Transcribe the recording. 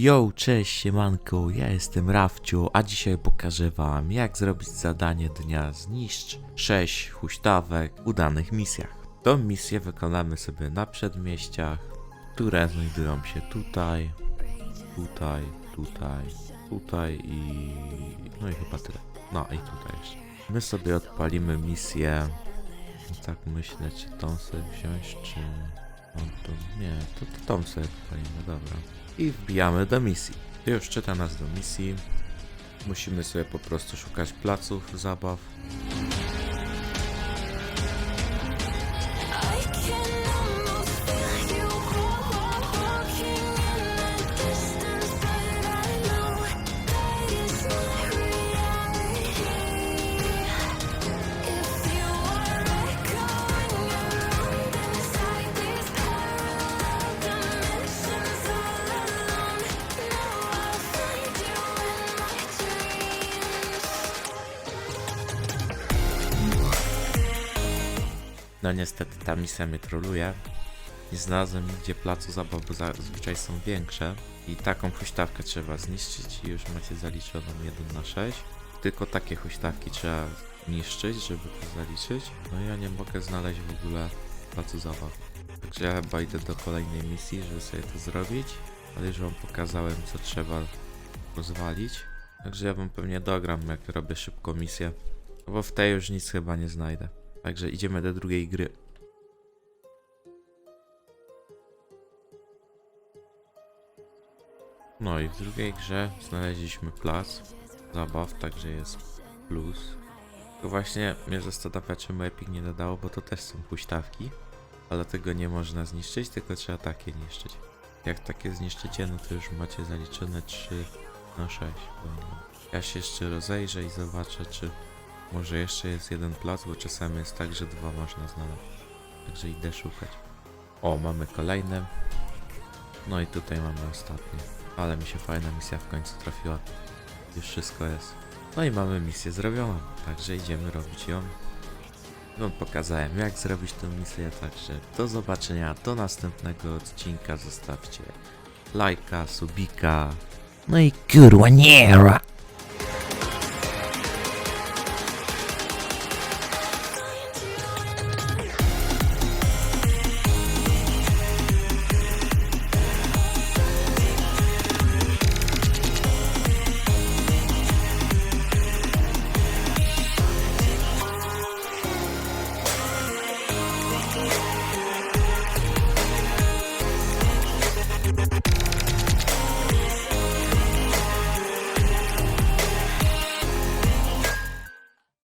Yo, cześć, siemanko, ja jestem Rafcio, a dzisiaj pokażę wam jak zrobić zadanie dnia Zniszcz 6 huśtawek w udanych misjach. Tą misję wykonamy sobie na przedmieściach, które znajdują się tutaj, tutaj, tutaj, tutaj i... no i chyba tyle. No i tutaj jeszcze. My sobie odpalimy misję, no tak myślę, czy tą sobie wziąć, czy... Nie, to, to tą sobie dobra i wbijamy do misji. To już czyta nas do misji. Musimy sobie po prostu szukać placów zabaw. No niestety ta misja mnie troluje. Nie znalazłem nigdzie placu zabaw, bo zazwyczaj są większe. I taką huśtawkę trzeba zniszczyć i już macie zaliczoną 1 na 6. Tylko takie huśtawki trzeba niszczyć, żeby to zaliczyć. No ja nie mogę znaleźć w ogóle placu zabaw. Także ja chyba idę do kolejnej misji, żeby sobie to zrobić. Ale już wam pokazałem, co trzeba rozwalić. Także ja wam pewnie dogram, jak robię szybko misję. Bo w tej już nic chyba nie znajdę. Także idziemy do drugiej gry. No i w drugiej grze znaleźliśmy plac zabaw, także jest plus. Tylko właśnie mnie zastanawia, czemu Epic nie dodało, bo to też są huśtawki, ale tego nie można zniszczyć, tylko trzeba takie niszczyć. Jak takie zniszczycie, no to już macie zaliczone 3 na 6. Ja się jeszcze rozejrzę i zobaczę, czy może jeszcze jest jeden plac, bo czasami jest tak, że dwa można znaleźć. Także idę szukać. O, mamy kolejne. No i tutaj mamy ostatnie. Ale mi się fajna misja w końcu trafiła. Już wszystko jest. No i mamy misję zrobioną, także idziemy robić ją. No pokazałem jak zrobić tę misję, także do zobaczenia, do następnego odcinka. Zostawcie lajka, subika. No i kurwa nie, ra.